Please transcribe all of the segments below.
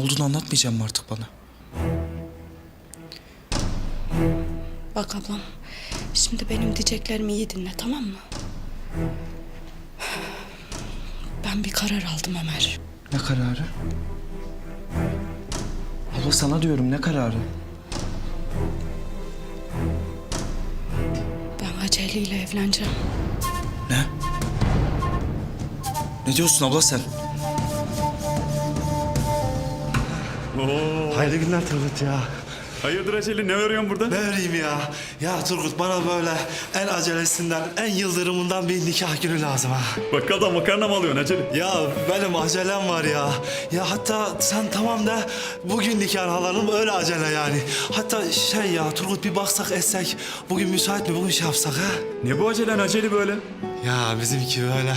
Ne olduğunu anlatmayacağım mı artık bana? Bak ablam, şimdi benim diyeceklerimi iyi dinle tamam mı? Ben bir karar aldım Ömer. Ne kararı? Abla sana diyorum ne kararı? Ben Aceli ile evleneceğim. Ne? Ne diyorsun abla sen? Hayırlı günler Turgut ya. Hayırdır Aceli ne örüyorsun burada? Ne öreyim ya? Ya Turgut bana böyle en acelesinden, en yıldırımından bir nikah günü lazım ha. Bakkaldan makarna mı alıyorsun Aceli? Ya benim acelem var ya. Ya hatta sen tamam da bugün nikah alalım öyle acele yani. Hatta şey ya Turgut bir baksak etsek bugün müsait mi bugün şey yapsak ha? Ne bu acelen Aceli böyle? Ya bizimki böyle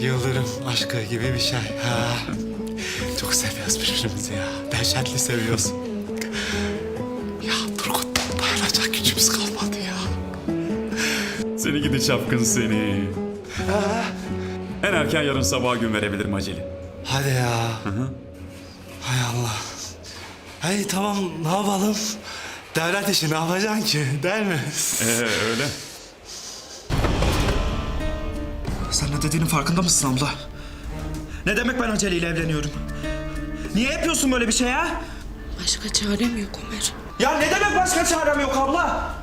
yıldırım aşkı gibi bir şey ha. Çok seviyoruz birbirimizi ya. Dehşetli seviyoruz. Ya Turgut dayanacak gücümüz kalmadı ya. Seni gidi çapkın seni. En erken yarın sabah gün verebilirim Aceli. Hadi ya. Hay Allah. Hey tamam ne yapalım? Devlet işi ne yapacaksın ki değil mi? Ee öyle. Sen ne dediğinin farkında mısın abla? Ne demek ben aceleyle evleniyorum? Niye yapıyorsun böyle bir şey ha? Başka çarem yok Ömer. Ya ne demek başka çarem yok abla?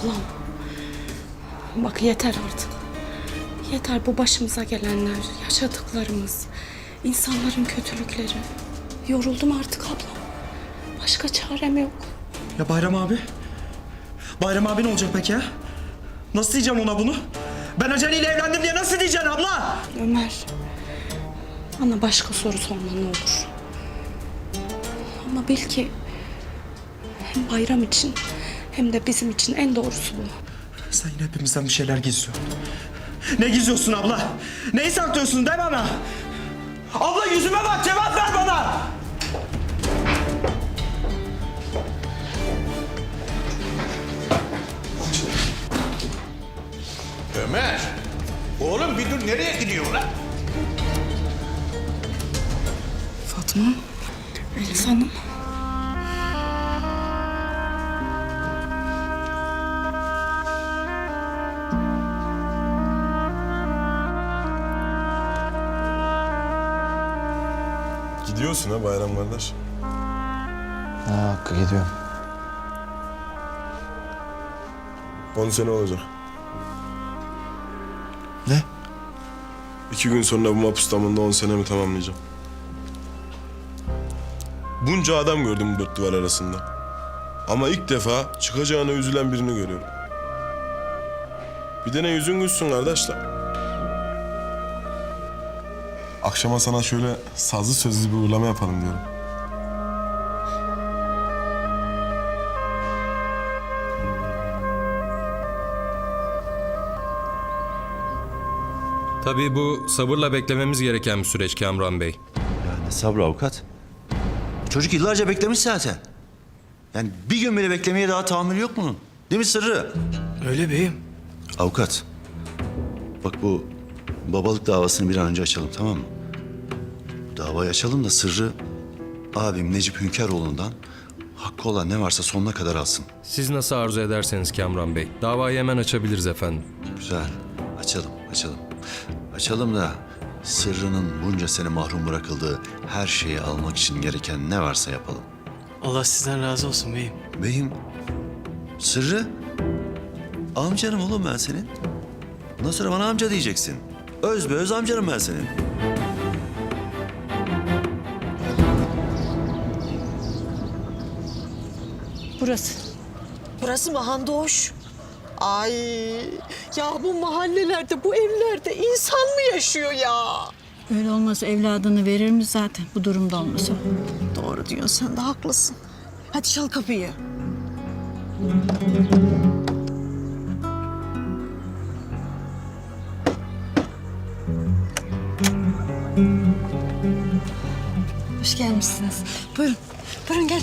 Ablam. Bak yeter artık. Yeter bu başımıza gelenler, yaşadıklarımız, insanların kötülükleri. Yoruldum artık ablam. Başka çarem yok. Ya Bayram abi? Bayram abi ne olacak peki ha? Nasıl diyeceğim ona bunu? Ben aceleyle evlendim diye nasıl diyeceksin abla? Ömer. Bana başka soru sorma ne olur. Ama bil ki hem bayram için hem de bizim için en doğrusu bu. Sen yine hepimizden bir şeyler gizliyorsun. Ne gizliyorsun abla? Neyi saklıyorsun de bana? Abla yüzüme bak cevap ver bana! Ömer. Oğlum bir dur nereye gidiyorsun lan? Fatma, Elif Hanım. Gidiyorsun ha Bayram kardeş. Ha, Hakkı gidiyorum. 10 sene olacak. Ne? İki gün sonra bu mapus damında 10 senemi tamamlayacağım. Bunca adam gördüm bu dört duvar arasında. Ama ilk defa çıkacağına üzülen birini görüyorum. Bir de ne yüzün gülsün kardeşler. Akşama sana şöyle sazlı sözlü bir uğurlama yapalım diyorum. Tabii bu sabırla beklememiz gereken bir süreç Kamran Bey. Ya ne sabrı avukat? Çocuk yıllarca beklemiş zaten. Yani bir gün bile beklemeye daha tahammülü yok bunun. Değil mi Sırrı? Öyle beyim. Avukat. Bak bu babalık davasını bir an önce açalım tamam mı? Davayı açalım da Sırrı abim Necip Hünkaroğlu'ndan hakkı olan ne varsa sonuna kadar alsın. Siz nasıl arzu ederseniz Kamran Bey. Davayı hemen açabiliriz efendim. Güzel. Açalım, açalım. Açalım da Sırrı'nın bunca sene mahrum bırakıldığı her şeyi almak için gereken ne varsa yapalım. Allah sizden razı olsun beyim. Beyim, Sırrı, amcanım oğlum ben senin. Ondan sonra bana amca diyeceksin. Öz be öz amcanım ben senin. Burası. Burası mı Handoş? Ay ya bu mahallelerde, bu evlerde insan mı yaşıyor ya? Öyle olmasa evladını verir mi zaten bu durumda olmasa? Doğru diyorsun, sen de haklısın. Hadi çal kapıyı. Hoş gelmişsiniz. Buyurun, buyurun gel.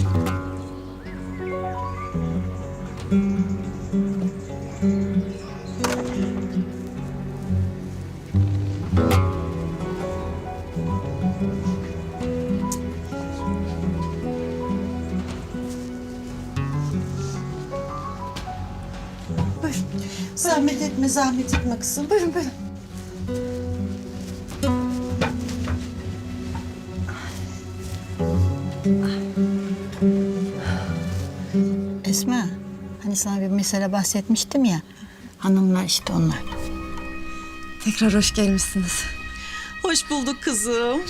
Zahmet etme, zahmet etme kızım. Buyurun buyurun. Esma, hani sana bir mesele bahsetmiştim ya. Hanımlar işte onlar. Tekrar hoş gelmişsiniz. Hoş bulduk kızım.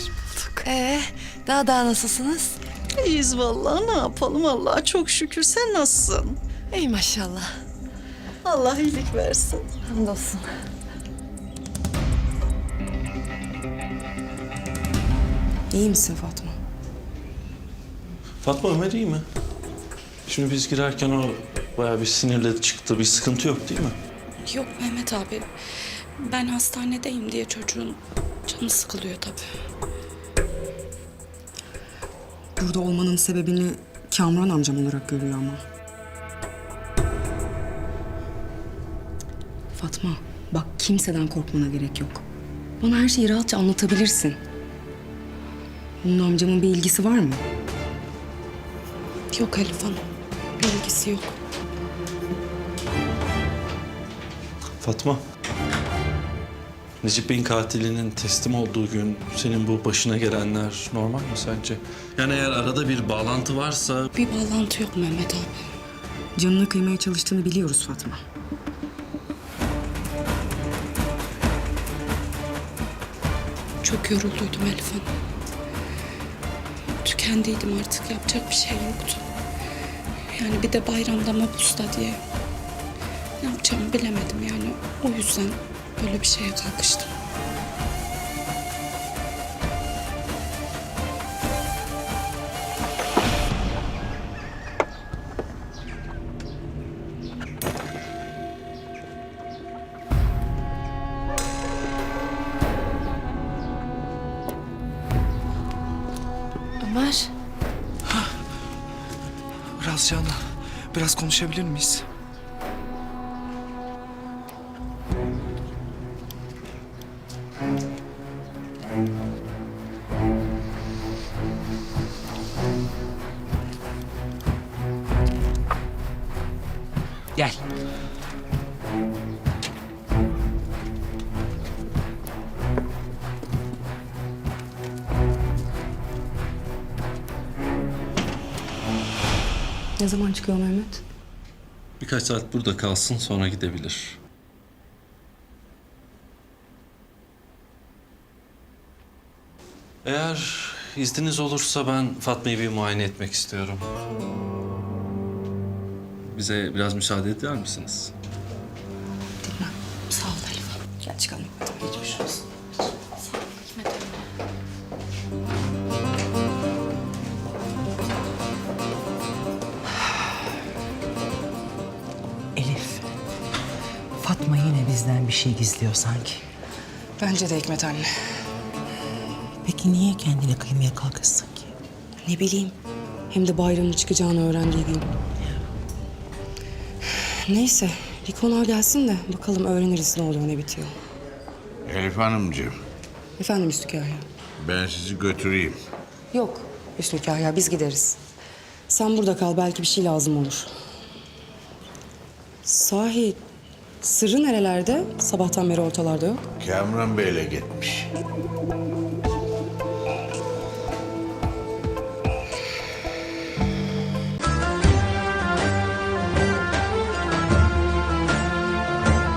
Ee, daha daha nasılsınız? İyiyiz vallahi. Ne yapalım Allah'a çok şükür. Sen nasılsın? İyi maşallah. Allah iyilik versin. Hamdolsun. İyi misin Fatma? Fatma Ömer iyi mi? Şimdi biz girerken o bayağı bir sinirle çıktı. Bir sıkıntı yok değil mi? Yok Mehmet abi. Ben hastanedeyim diye çocuğun canı sıkılıyor tabii. Burada olmanın sebebini Kamran amcam olarak görüyor ama. Fatma, bak kimseden korkmana gerek yok. Bana her şeyi rahatça anlatabilirsin. Bunun amcamın bir ilgisi var mı? Yok Elif Hanım. Bir ilgisi yok. Fatma. Necip Bey'in katilinin teslim olduğu gün senin bu başına gelenler normal mi sence? Yani eğer arada bir bağlantı varsa Bir bağlantı yok Mehmet abi. Canına kıymaya çalıştığını biliyoruz Fatma. Çok yorulduydum Elif Hanım. Tükendiydim artık. Yapacak bir şey yoktu. Yani bir de bayramda mapusta diye. Ne yapacağımı bilemedim yani. O yüzden böyle bir şeye kalkıştım. Canan. Biraz konuşabilir miyiz? Ne zaman çıkıyor Mehmet? birkaç saat burada kalsın sonra gidebilir. Eğer izniniz olursa ben Fatma'yı bir muayene etmek istiyorum. Bize biraz müsaade eder misiniz? Bizden bir şey gizliyor sanki. Bence de Hikmet anne. Peki niye kendine kıymaya kalkışsın ki? Ne bileyim. Hem de bayramın çıkacağını öğrendiği gün. Neyse. Bir konağa gelsin de bakalım öğreniriz ne oluyor ne bitiyor. Elif Hanımcığım, Efendim Üstü Kahya. ben sizi götüreyim. Yok Üstü Kahya biz gideriz. Sen burada kal belki bir şey lazım olur. Sahi sırrı nerelerde? Sabahtan beri ortalarda yok. Kamran Bey'le gitmiş.